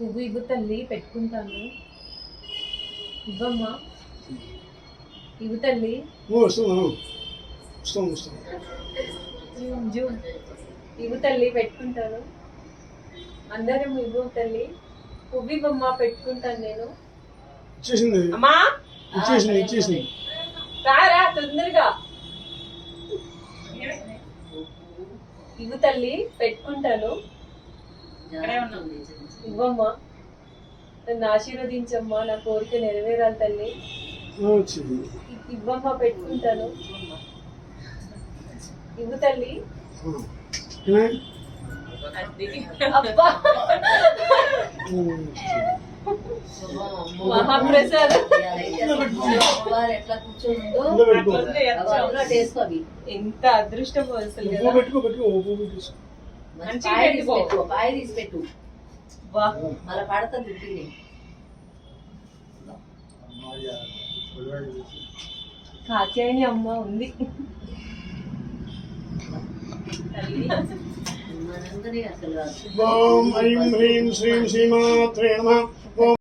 పువ్వు ఇవ్వు తల్లి పెట్టుకుంటాను. ఇవ్వమ్మా. ఇవ్వు తల్లి. ఇవ్వు. తల్లి పెట్టుకుంటాను. అందరం ఇవ్వు తల్లి. పువ్వు ఇవ్వమ్మా పెట్టుకుంటాను నేను. అమ్మా. రా తొందరగా. ఇవ్వు తల్లి పెట్టుకుంటాను. ఇవ్వమ్మా. నన్ను ఆశీర్వదించమ్మా నా కోరిక నెరవేరాలి తల్లి. ఇవ్వమ్మా పెట్టుకుంటాను. ఇవ్వు తల్లి? అబ్బా. మహాప్రసాదం ఎట్లా ఎంత అదృష్టం అసలు. పాయ తీసి పెట్టు మళ్ళీ అమ్మ ఉంది. అసలు ఓం ఐం హ్రీం శ్రీం శ్రీమాత్రే నమ. ఓం